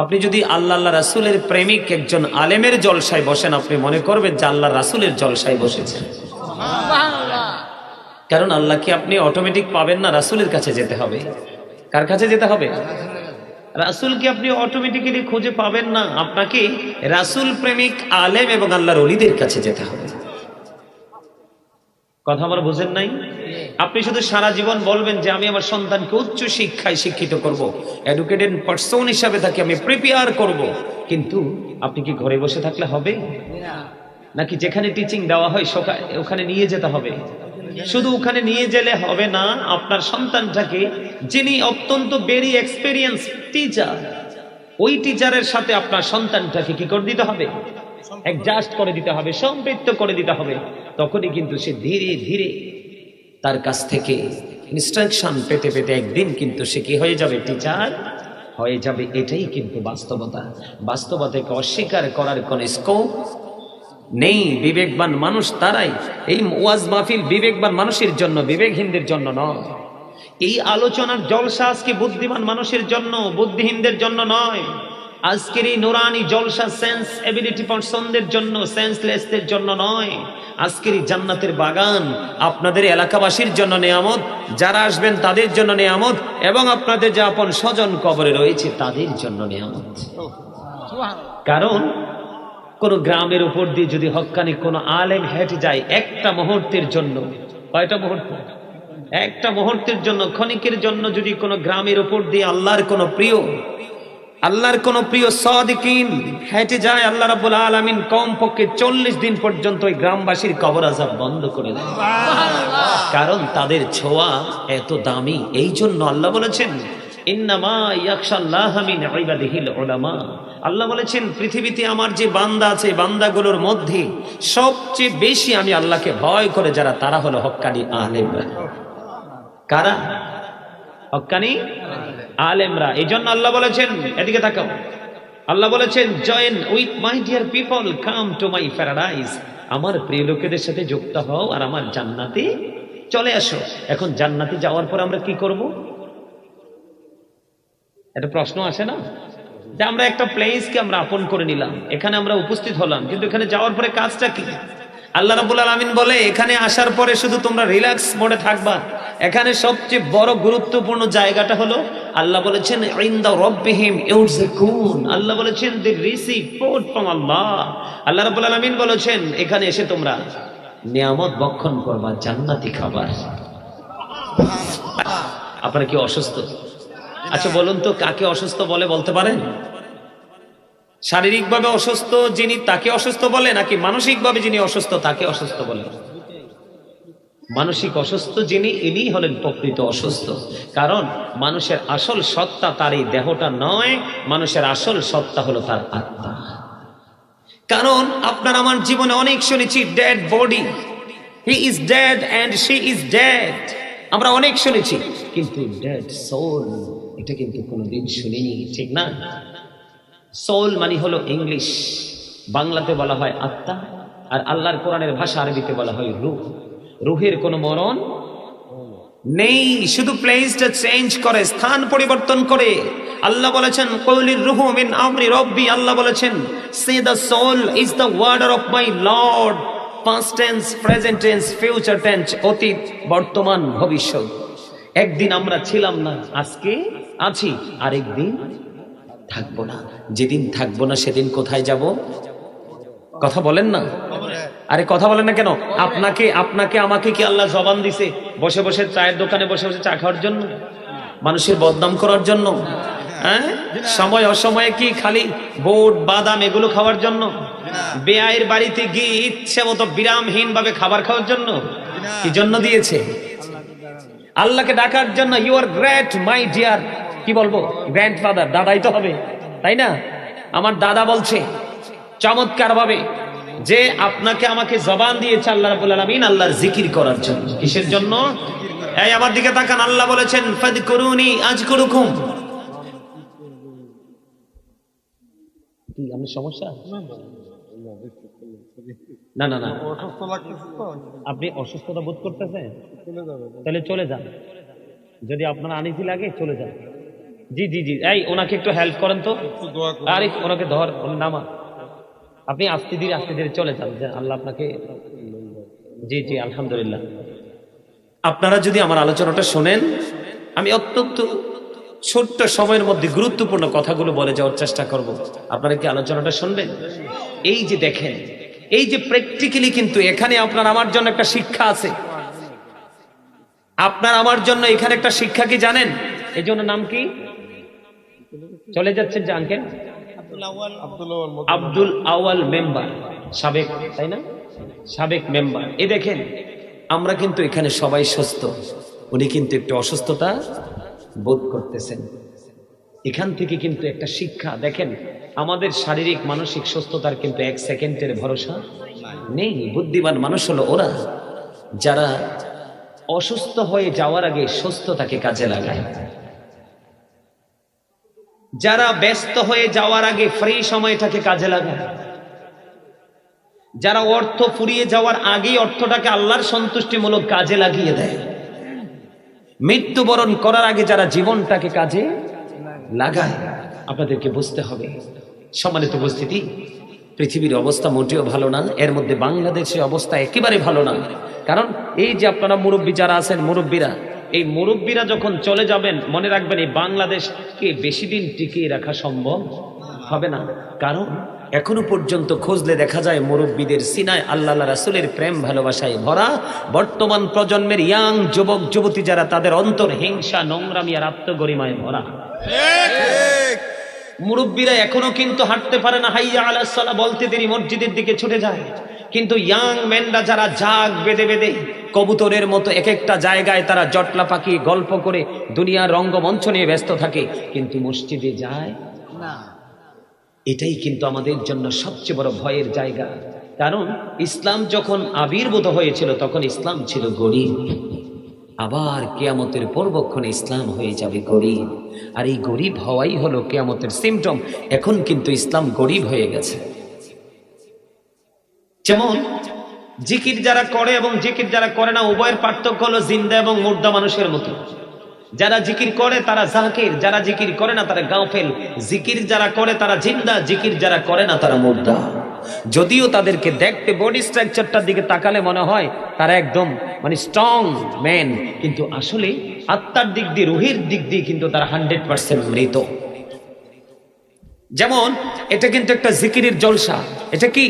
আপনি যদি আল্লাহ আল্লাহ রাসুলের প্রেমিক একজন আলেমের জলসায় বসেন আপনি মনে করবেন যে আল্লাহ রাসুলের জলসায় বসেছেন। কারণ আল্লাহকে আপনি অটোমেটিক পাবেন না? রাসুলের কাছে যেতে হবে। কার কাছে যেতে হবে? রাসুলকে আপনি অটোমেটিক্যালি খুঁজে পাবেন না? আপনাকে রাসুল প্রেমিক আলেম এবং আল্লাহর অলিদের কাছে যেতে হবে। কথা আমার বুঝেন নাই? আপনি শুধু সারা জীবন বলবেন যে আমি আমার সন্তানকে উচ্চ শিক্ষায় শিক্ষিত করব এডুকেটেড পার্সন হিসাবে তাকে আমি প্রিপেয়ার করব। কিন্তু আপনি কি ঘরে বসে থাকলে হবে? নাকি যেখানে টিচিং দেওয়া হয় ওখানে নিয়ে যেতে হবে? শুধু ওখানে নিয়ে গেলে হবে না, আপনার সন্তানটাকে যিনি অত্যন্ত বেরি এক্সপেরিয়েন্স টিচার ওই টিচারের সাথে আপনার সন্তানটাকে কি করে দিতে হবে? অ্যাডজাস্ট করে দিতে হবে সম্পৃক্ত করে দিতে হবে। তখনই কিন্তু সে ধীরে ধীরে তার কাছ থেকে ইনস্ট্রাকশন পেতে পেতে একদিন কিন্তু সে কি হয়ে যাবে টিচার হয়ে যাবে, এটাই কিন্তু বাস্তবতা। বাস্তবতাকে অস্বীকার করার কোন স্কোপ নেই। বিবেকবান মানুষ তারাই। এই ওয়াজ মাহফিল বিবেকবান মানুষের জন্য, বিবেকহীনদের জন্য নয়। এই আলোচনার জলসা আজকে বুদ্ধিমান মানুষের জন্য, বুদ্ধিহীনদের জন্য নয়। আজকের এই নোরানি জলসা সেন্স এবিলিটি পার্সনদের জন্য সেন্সলেসদের জন্য নয়। আজকের এই জান্নাতের বাগান আপনাদের এলাকাবাসীর জন্য নেয়ামত, যারা আসবেন তাদের জন্য নেয়ামত, এবং আপনাদের যে আপন স্বজন কবরে রয়েছে তাদের জন্য নেয়ামত। কারণ, কোন গ্রামের উপর দিয়ে যদি হক্কানি কোন আলেম হেঁটে যায় একটা মুহূর্তের জন্য, কয়টা মুহূর্ত? একটা মুহূর্তের জন্য, ক্ষণিকের জন্য যদি কোনো গ্রামের উপর দিয়ে আল্লাহর কোনো প্রিয় আল্লাহর কোন প্রিয় সদিকিন হেঁটে যায় আল্লাহ রাব্বুল আলামিন কম পক্ষে চল্লিশ দিন পর্যন্ত ওই গ্রামবাসীর কবর আজাব বন্ধ করে দেয়। কারণ তাদের ছোঁয়া এত দামি এই জন্য আল্লাহ বলেছেন আল্লাহ বলেছেন পৃথিবীতে আমার যে বান্দা আছে বান্দাগুলোর মধ্যে সবচেয়ে বেশি আমি আল্লাহকে ভয় করে যারা তারা হলো হক্কানি আলেমরা। কারা? হক্কানি আলেমরা এই জন্য আল্লাহ বলেছেন, এদিকে তাকাও। আল্লাহ বলেছেন join with my dear people come to my paradise আমার প্রিয় লোকেদের সাথে যুক্ত হও আর আমার জান্নাতে চলে আসো। এখন জান্নাতে যাওয়ার পর আমরা কি করব? একটা প্রশ্ন আসে না? যে আমরা একটা প্লেসকে আমরা আপন করে নিলাম। এখানে আমরা উপস্থিত হলাম, কিন্তু এখানে যাওয়ার পরে কাজটা কি? আল্লাহ রাবুল আলমিন বলে, এখানে আসার পরে শুধু তোমরা রিল্যাক্স মোডে থাকবা। এখানে সবচেয়ে বড় গুরুত্বপূর্ণ জায়গাটা হলো, আল্লাহ বলেছেন আল্লাহ বলেছেন আল্লাহ রাব্বুল আলামিন বলেছেন, এখানে এসে তোমরা নিয়ামত বক্ষণ করবা, জান্নাতি খাবার। আপনারা কি অসুস্থ? আচ্ছা বলুন তো, কাকে অসুস্থ বলে বলতে পারেন? শারীরিকভাবে অসুস্থ যিনি তাকে অসুস্থ বলে, নাকি মানসিকভাবে যিনি অসুস্থ তাকে অসুস্থ বলে? মানসিক অসুস্থ যিনি, ইনি হলেন প্রকৃত অসুস্থ। কারণ মানুষের আসল সত্তা তার এই দেহটা নয়, মানুষের আসল সত্তা হলো তার আত্মা। কারণ আপনার আমার জীবনে অনেক শুনেছি, dead body, he is dead and she is dead. আমরা অনেক শুনেছি, কিন্তু ডেড সোল, এটা কিন্তু কোনোদিন শুনিনি, ঠিক না? সোল মানে হলো ইংলিশ বাংলাতে বলা হয় আত্মা, আর আল্লাহর কোরআনের ভাষা আরবিতে বলা হয় রুহ। রুহের কোনো মরণ নেই, শুধু প্লেসটা চেঞ্জ করে, স্থান পরিবর্তন করে। আল্লাহ বলেছেন কৌলির রুহু মিন আমরি রব্বি। আল্লাহ বলেছেন সে the soul is the warder of my lord past tense present tense future tense অতীত, বর্তমান, ভবিষ্যৎ। একদিন আমরা ছিলাম না, আজকে আছি, আরেকদিন থাকব না। যেদিন থাকব না, সেদিন কোথায় যাব? কথা বলেন না। আরে কথা বলেন না কেন? আপনাকে আপনাকে, আমাকে কি আল্লাহ জবান দিছে? বসে বসে চায়ের দোকানে বসে বসে চা খাওয়ার জন্য? মানুষের বদনাম করার জন্য? হ্যাঁ? সময় অসময়ে কি খালি বোট, বাদাম এগুলো খাওয়ার জন্য? বেআইয়ের বাড়িতে গিয়ে ইচ্ছে মতো বিরামহীন ভাবে খাবার খাওয়ার জন্য? কি জন্য দিয়েছে? আল্লাহকে ডাকার জন্য you are great my dear কি বলব? গ্র্যান্ড ফাদার দাদাই তো হবে, তাই না? আমার দাদা বলছে চমৎকার ভাবে যে আপনাকে আমাকে জবান দিয়েছে আল্লাহ আলামিন জিকির করার জন্য। কিসের জন্য? এই আমার দিকে তাকান, আল্লাহ বলেছেন ফাদকুরুনি আজকুরুকুম। কি আমি সমস্যা? না না না। আপনি অসুস্থতা বোধ করতেছেন? তাহলে চলে যান। যদি আপনার আনিজি লাগে, চলে যান। জি জি জি। এই ওনাকে একটু হেল্প করেন তো। আরে ওনাকে ধর নামা আপনি আস্তে ধীরে আস্তে ধীরে চলে যান। আল্লাহ আপনাকে জি জি আলহামদুলিল্লাহ। আপনারা যদি আমার আলোচনাটা শোনেন আমি অত্যন্ত ছোট্ট সময়ের মধ্যে গুরুত্বপূর্ণ কথাগুলো বলে যাওয়ার চেষ্টা করব। আপনারা কি আলোচনাটা শুনবেন? এই যে দেখেন এই যে প্র্যাকটিক্যালি কিন্তু এখানে আপনার আমার জন্য একটা শিক্ষা আছে। আপনার আমার জন্য এখানে একটা শিক্ষা কি জানেন? এই জন্য নাম কি? চলে যাচ্ছেন যে আঙ্কেল? আব্দুল আওয়াল মেম্বার সাবেক তাই না? সাবেক মেম্বার। এ দেখেন আমরা কিন্তু এখানে সবাই সুস্থ। উনি কিন্তু একটু অসুস্থতা বোধ করতেছেন। এখান থেকে কিন্তু একটা শিক্ষা দেখেন আমাদের শারীরিক মানসিক সুস্থতার কিন্তু এক সেকেন্ডের ভরসা নেই। বুদ্ধিমান মানুষ হলো ওরা। যারা অসুস্থ হয়ে যাওয়ার আগে সুস্থতাকে কাজে লাগায়। যারা ব্যস্ত হয়ে যাওয়ার আগে ফ্রি সময়টাকে কাজে লাগায়। যারা অর্থ ফুরিয়ে যাওয়ার আগেই অর্থটাকে আল্লাহর সন্তুষ্টিমূলক কাজে লাগিয়ে দেয়। মৃত্যুবরণ করার আগে যারা জীবনটাকে কাজে লাগায়, আপনাদেরকে বুঝতে হবে। সম্মানিত উপস্থিতি, পৃথিবীর অবস্থা মোটেও ভালো না, এর মধ্যে বাংলাদেশের অবস্থা একেবারে ভালো না। কারণ এই যে আপনারা মুরব্বী যারা আছেন, মুরব্বীরা এই মুরব্বীরা যখন চলে যাবেন, মনে রাখবেন এই বাংলাদেশকে বেশি দিন টিকিয়ে রাখা সম্ভব হবে না। কারণ এখনও পর্যন্ত খুঁজলে দেখা যায় মুরব্বীদের সিনায় আল্লাহ রাসুলের প্রেম, ভালোবাসায় ভরা বর্তমান প্রজন্মের ইয়াং যুবক, যুবতী যারা তাদের অন্তর হিংসা, নোংরামি আর আত্মগরিমায় ভরা। মুরব্বীরা এখনও কিন্তু হাঁটতে পারে না। হাইয়া আলাহ বলতে দেরি, মসজিদের দিকে ছুটে যায়। কিন্তু ইয়াং ম্যানরা যারা জাগ, বেঁধে বেঁধে কবুতরের মতো এক একটা জায়গায় তারা জটলা পাখি গল্প করে দুনিয়ার রঙ্গমঞ্চ নিয়ে ব্যস্ত থাকে, কিন্তু মসজিদে যায় না। এটাই কিন্তু আমাদের জন্য সবচেয়ে বড় ভয়ের জায়গা। কারণ ইসলাম যখন আবির্ভূত হয়েছিল, তখন ইসলাম ছিল গরিব। আবার কেয়ামতের পরবক্ষণে ইসলাম হয়ে যাবে গরিব। আর এই গরিব হওয়াই হলো কেয়ামতের সিমটম এখন কিন্তু ইসলাম গরিব হয়ে গেছে। যেমন, জিকির যারা করে এবং জিকির যারা করে না, উভয়ের পার্থক্য হলো জিন্দা এবং মুর্দা মানুষের মতো। যারা জিকির করে, তারা জাকির, যারা জিকির করে না, তারা গাফেল। জিকির যারা করে, তারা জিন্দা, জিকির যারা করে না, তারা মুর্দা। যদিও তাদেরকে দেখতে বডি স্ট্রাকচারটার দিকে তাকালে মনে হয় তারা একদম মানে স্ট্রং ম্যান কিন্তু আসলে আত্মার দিক দিয়ে, রুহের দিক দিয়ে কিন্তু তারা হান্ড্রেড পার্সেন্ট মৃত। যেমন, এটা কিন্তু একটা জিকিরের জলসা। এটা কি?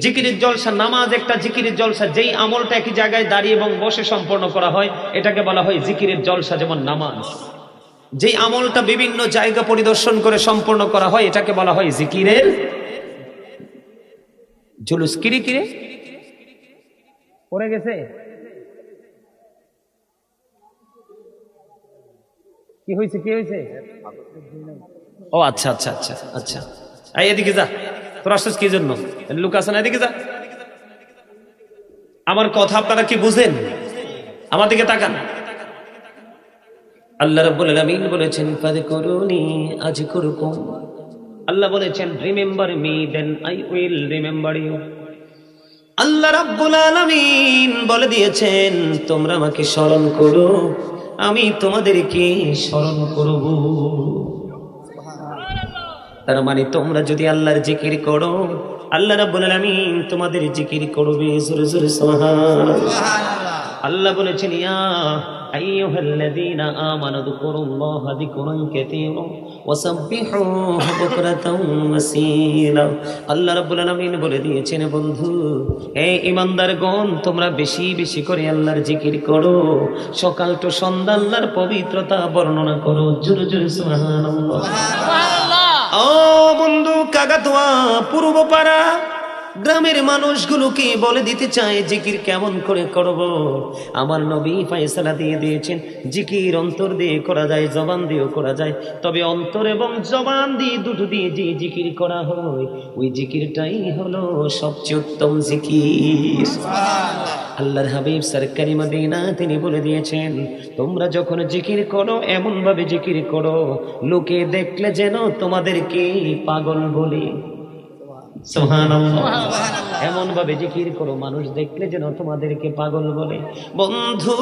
জিকিরের জলসা, নামাজ একটা জিকিরের জলসা, যেই আমলটা একই জায়গায় দাঁড়িয়ে এবং বসে সম্পন্ন করা হয়, এটাকে বলা হয় জিকিরের জলসা, যেমন নামাজ। যেই আমলটা বিভিন্ন জায়গা পরিদর্শন করে সম্পন্ন করা হয়, এটাকে বলা হয় জিকিরের জুলুস। কিরে কিরে? পড়ে গেছে? কি হয়েছে কি হয়েছে? ও আচ্ছা আচ্ছা আচ্ছা আচ্ছা। এদিকে যা। তোর আসছিস কি জন্য? লুক আছে না, এদিকে যা। আমার কথা আপনারা কি বুঝেন? আমার দিকে তাকান। আল্লাহ রাব্বুল আলামিন বলেছেন, ফাযকুরুনি আযকুরুকুম। আল্লাহ বলেছেন, remember me, then I will remember you. আল্লাহ রাব্বুল আলামিন বলে দিয়েছেন, তোমরা আমাকে স্মরণ করো, আমি তোমাদেরকে স্মরণ করব। তার মানে তোমরা যদি আল্লাহর জিকির করো, আল্লাহ রাব্বুল আলামিন তোমাদের জিকির করবে, জোরে জোরে সুবহানাল্লাহ। আল্লাহ বলেছেন, ইয়া আইয়ুহাল্লাযীনা আমানু যকুরুল্লাহা যিকরান বলে দিয়েছেন, বন্ধু, হে ঈমানদারগণ, তোমরা বেশি বেশি করে আল্লাহর জিকির করো। সকাল তো সন্ধ্যা আল্লাহর পবিত্রতা বর্ণনা করো, জোরে জোরে সুবহানাল্লাহ। ও বন্ধু কাকাতুয়া পূর্ব পাড়া গ্রামের মানুষগুলোকে বলে দিতে চায়, জিকির কেমন করে করব? আমার নবী ফাইসালা দিয়ে দিয়েছেন, জিকির অন্তর দিয়ে করা যায়, জবান দিয়েও করা যায়। তবে অন্তর এবং জবান দিয়ে দুটো দিয়ে যে জিকির করা হয়, ওই জিকিরটাই হলো সবচেয়ে উত্তম জিকির। আল্লাহর হাবিব সরকারি মদিনা তিনি বলে দিয়েছেন, তোমরা যখন জিকির করো, এমনভাবে জিকির করো, লোকে দেখলে যেন তোমাদেরকে পাগল বলে। এমন ভাবে জিকির করো মানুষ দেখলে যেন তোমাদেরকে পাগল বলে। বন্ধু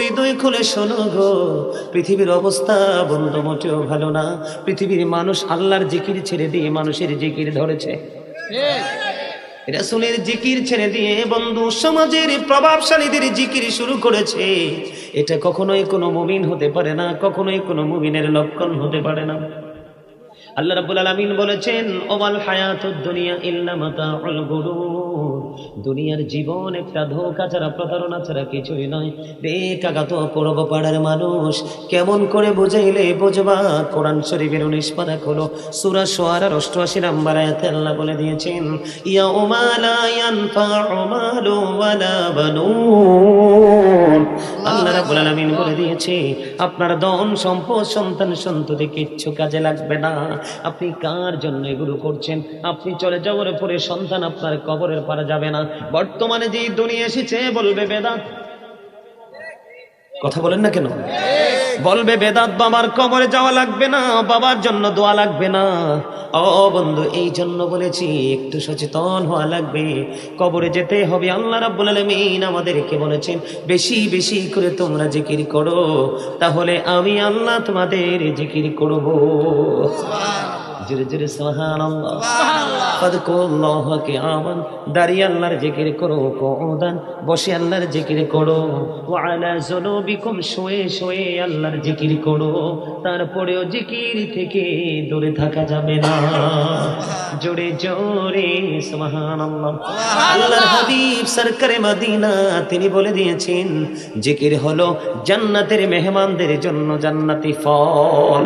হৃদয় খুলে শোনো গো। পৃথিবীর অবস্থা বন্ধু মোটেও ভালো না। পৃথিবীর মানুষ আল্লাহর জিকির ছেড়ে দিয়ে মানুষের জিকির ধরেছে। রাসুলের জিকির ছেড়ে দিয়ে বন্ধু সমাজের প্রভাবশালীদের জিকির শুরু করেছে। এটা কখনোই কোনো মুমিন হতে পারে না কখনোই কোনো মুমিনের লক্ষণ হতে পারে না। আল্লাহ রাব্বুল আলামিন বলেছেন ওমাল হায়াতুদ দুনিয়া ইল্লা মাতাউল গুরুর দুনিয়ার জীবন একটা ধোঁকা ছাড়া, প্রতারণা ছাড়া কিছুই নয়। রে কাকা তো পূর্ব পাড়ার মানুষ কেমন করে বুঝাইলে বুঝবা? কোরআন শরীফের উনিশ পারা খোলো। সূরা শুআরা অষ্টআশি নাম্বার আয়াতে আল্লাহ বলে দিয়েছেন ইয়া উমালা ইয়ানফাউ মালু ওয়ালা বানুন। আল্লাহ রাব্বুল আলামিন বলে দিয়েছে, আপনার ধন, সম্পদ, সন্তান, সন্ততি কিচ্ছু কাজে লাগবে না। আপনি কার জন্য এগুলো করছেন? আপনি চলে যাওয়ার পরে সন্তান আপনার কবরের পারা যাবে না। বর্তমানে যেই দুনিয়া এসেছে, বলবে বেদাত। কথা বলেন না কেন? বলবে বেদাত, বাবার কবরে যাওয়া লাগবে না, বাবার জন্য দোয়া লাগবে না। ও বন্ধু, এই জন্য বলেছি, একটু সচেতন হওয়া লাগবে। কবরে যেতে হবে, আল্লাহ রাব্বুল আলামিন আমাদেরকে বলেছেন, বেশি বেশি করে তোমরা জিকির করো। তাহলে আমি আল্লাহ তোমাদের জিকির করব। জোরে জোরে ফাদকুল্লাহ কিয়ামান, দাঁড়িয়ে আল্লাহর জিকির করো, কওদান, বসে আল্লাহর জিকির করো। আলা যুনুবিকুম শুয়ে শুয়ে আল্লাহর জিকির করো। তারপরেও জিকির থেকে দূরে থাকা যাবে না। জোরে জোরে, সুবহানাল্লাহ। আল্লাহর হাবিব সরকারে মদিনা, তিনি বলে দিয়েছেন, জিকির হলো জান্নাতের মেহমানদের জন্য জান্নাতি ফল।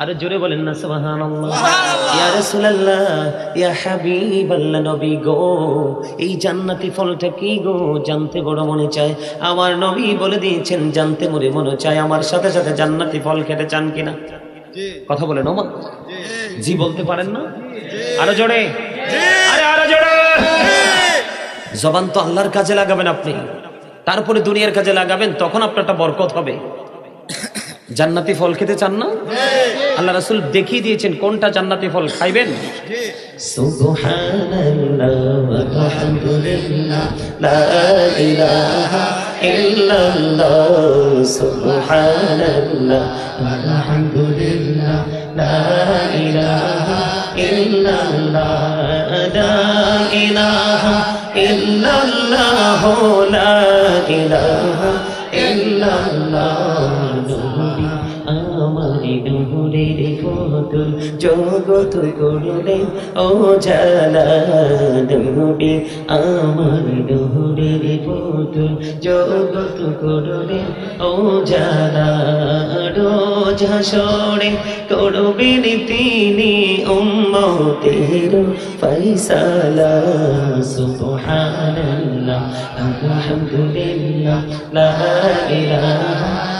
আরে জোরে বলেন না সুবহানাল্লাহ। ইয়া রাসূলুল্লাহ ইয়া হাবিবাল্লাহ নবী গো এই জান্নাতি ফলটা কি গো? জানতে বড় মনে চায়। আমার নবী বলে দিয়েছেন জানতে মরে মনে চায়। আমার সাথে সাথে জান্নাতি ফল খেতে চান কিনা? কথা বলেন ওমা। জি। জি বলতে পারেন না? আরও জোরে। আরে আরও জোরে। জবান তো আল্লাহর কাজে লাগাবেন আপনি। তারপরে দুনিয়ার কাজে লাগাবেন তখন আপনারটা বরকত হবে। জান্নাতি ফল খেতে চান না? আল্লাহ রাসূল দেখিয়ে দিয়েছেন, কোনটা জান্নাতি ফল খাইবেন? জি সুবহানাল্লাহ নবী আমার ডুহুরের ফতুল জগত করলেন ও জালা নবী আমার ডুহুরের ফতুল জগত করলেন ও জালা রোজ হাসরে করবেন তিনি উম্মতের ফয়সালা, সুবহানাল্লাহ, আলহামদুলিল্লাহ, লা ইলাহা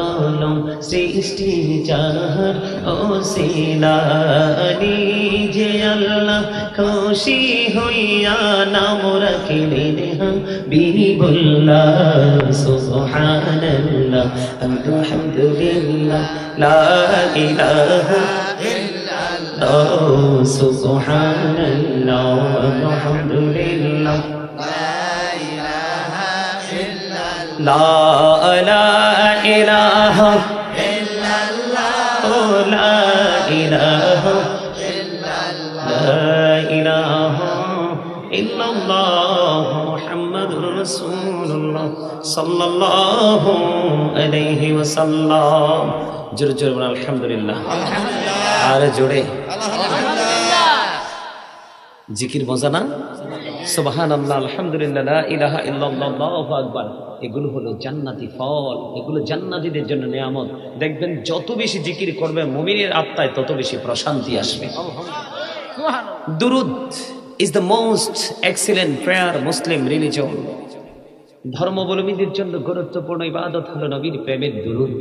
কলম সৃষ্টি যাহার ও সিলা নিজে আল্লাহ খুশি হইয়া নাম রাখিলেন হাবিবুল্লাহ সুবহানাল্লাহ, আলহামদুলিল্লাহ, লা ইলাহা ইল্লাল্লাহ, সুবহানাল্লাহ, আলহামদুলিল্লাহ। লা লা আলহামদুলিল্লাহ। আর জিকির মজা না? সুবহানাল্লাহ আলহামদুলিল্লাহ লা ইহ আকবর। এগুলো হলো জান্নাতি ফল, এগুলো জান্নাতিদের জন্য নিয়ামত। দেখবেন যত বেশি জিকির করবে মুমিনের আত্মায়, তত বেশি প্রশান্তি আসবে। দুরুদ is the most excellent prayer Muslim religion ধর্মাবলম্বীদের জন্য গুরুত্বপূর্ণ ইবাদত হলো নবীর প্রেমের দুরুদ।